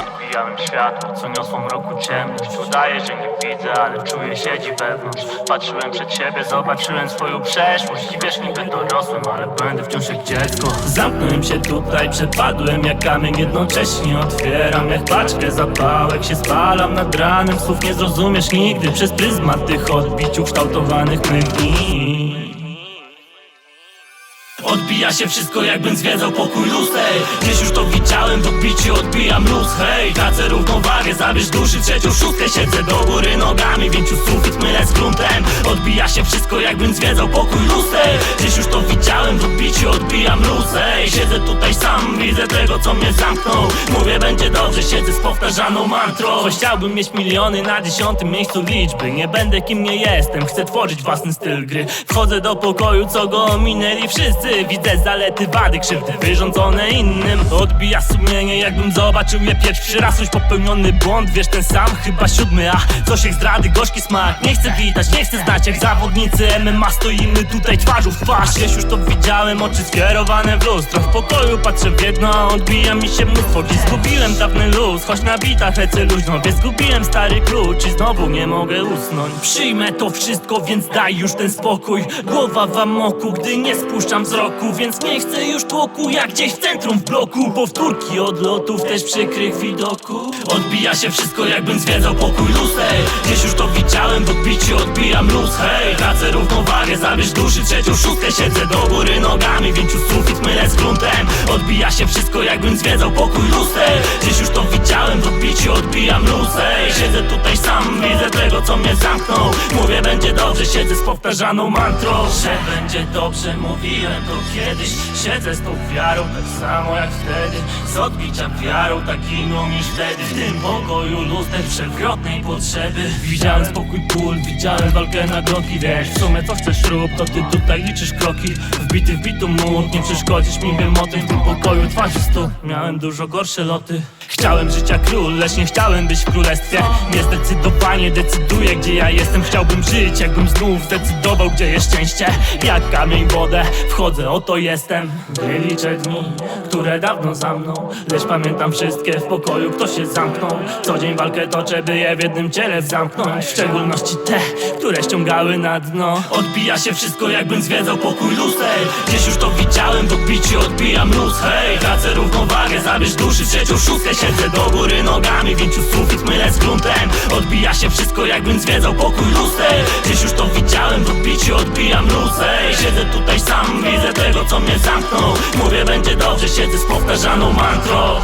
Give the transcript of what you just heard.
Rozbijałem światło, co niosło mroku ciemność. Udaję, że nie widzę, ale czuję siedzi wewnątrz. Patrzyłem przed siebie, zobaczyłem swoją przeszłość. I wiesz, niby dorosłem, ale będę wciąż jak dziecko. Zamknąłem się tutaj, przepadłem jak kamień. Jednocześnie otwieram jak paczkę zapałek. Się spalam nad ranem, słów nie zrozumiesz nigdy. Przez pryzmat tych odbić ukształtowanych mych dni Odbija się wszystko jakbym zwiedzał pokój luz, hej Gdzieś już to widziałem, w odbiciu odbijam luz, hej Tracę równowagę, zabierz duszy, trzecią szóstkę Siedzę do góry nogami, więciu sufit mylę z gruntem Odbija się wszystko jakbym zwiedzał pokój luz, hej Gdzieś już to widziałem, w odbiciu odbijam luz, hej Siedzę tutaj sam, widzę tego co mnie zamknął. Mówię będzie dobrze, siedzę z powtarzaną mantrą. Chciałbym mieć miliony na dziesiątym miejscu liczby. Nie będę kim nie jestem, chcę tworzyć własny styl gry. Wchodzę do pokoju, co go ominęli wszyscy. Widzę zalety, wady, krzywdy wyrządzone innym. Odbija sumienie, jakbym zobaczył je pierwszy raz. Już popełniony błąd, wiesz ten sam, chyba siódmy. A coś jak zdrady, gorzki smak. Nie chcę witać, nie chcę znać jak zawodnicy MMA Stoimy tutaj twarzą w twarz. Gdzieś już to widziałem, oczy skierowane w lustro. W pokoju patrzę w jedno, a odbija mi się mnóstwo Dziś zgubiłem dawny luz, choć na bitach lecę luźno Więc zgubiłem stary klucz i znowu nie mogę usnąć. Przyjmę to wszystko, więc daj już ten spokój. Głowa w amoku, gdy nie spuszczam wzroku Więc nie chcę już tłoku, jak gdzieś w centrum w bloku. Powtórki odlotów, też przykrych widoku. Odbija się wszystko, jakbym zwiedzał pokój luz, hej Gdzieś już to widziałem, w odbiciu odbijam luz, hej Tracę równowagę, zabierz duszy, trzecią szóstkę Siedzę do góry nogami, więciu sufit mylę z gruntem. Odbija się wszystko, jakbym zwiedzał pokój luz, hej Gdzieś już to widziałem, w odbiciu odbijam luz, hej. Siedzę tutaj sam, widzę co mnie zamknął. Mówię, będzie dobrze, siedzę z powtarzaną mantrą. Że będzie dobrze, mówiłem to kiedyś. Siedzę z tą wiarą, tak samo jak wtedy. Z odbicia wiarą, tak inną niż wtedy. W tym pokoju luz tej przewrotnej potrzeby. Widziałem spokój, ból, widziałem walkę na kroki. Wiesz, w sumie co chcesz rób, to ty tutaj liczysz kroki. Wbity w bitu mur, nie przeszkodzisz mi, wiem o tym W tym pokoju. Twarzy stu, miałem dużo gorsze loty Chciałem życia król, lecz nie chciałem być w królestwie. Niezdecydowanie decyduję, gdzie ja jestem. Chciałbym żyć, jakbym znów zdecydował, gdzie jest szczęście. Jak kamień w wodę, wchodzę, oto jestem. Nie liczę dni, które dawno za mną. Lecz pamiętam wszystkie w pokoju, kto się zamknął. Co dzień walkę toczę, by je w jednym ciele zamknąć. W szczególności te, które ściągały na dno. Odbija się wszystko, jakbym zwiedzał pokój luz, hej Gdzieś już to widziałem, w odbiciu odbijam luz, hej Tracę równowagę, zabierz duszy, trzecią szóstkę Siedzę do góry nogami, więciu sufit mylę z gruntem. Odbija się wszystko, jakbym zwiedzał pokój luz, hej Gdzieś już to widziałem, w odbiciu odbijam luz, hej Siedzę tutaj sam, widzę tego, co mnie zamknął. Mówię, będzie dobrze, siedzę z powtarzaną mantrą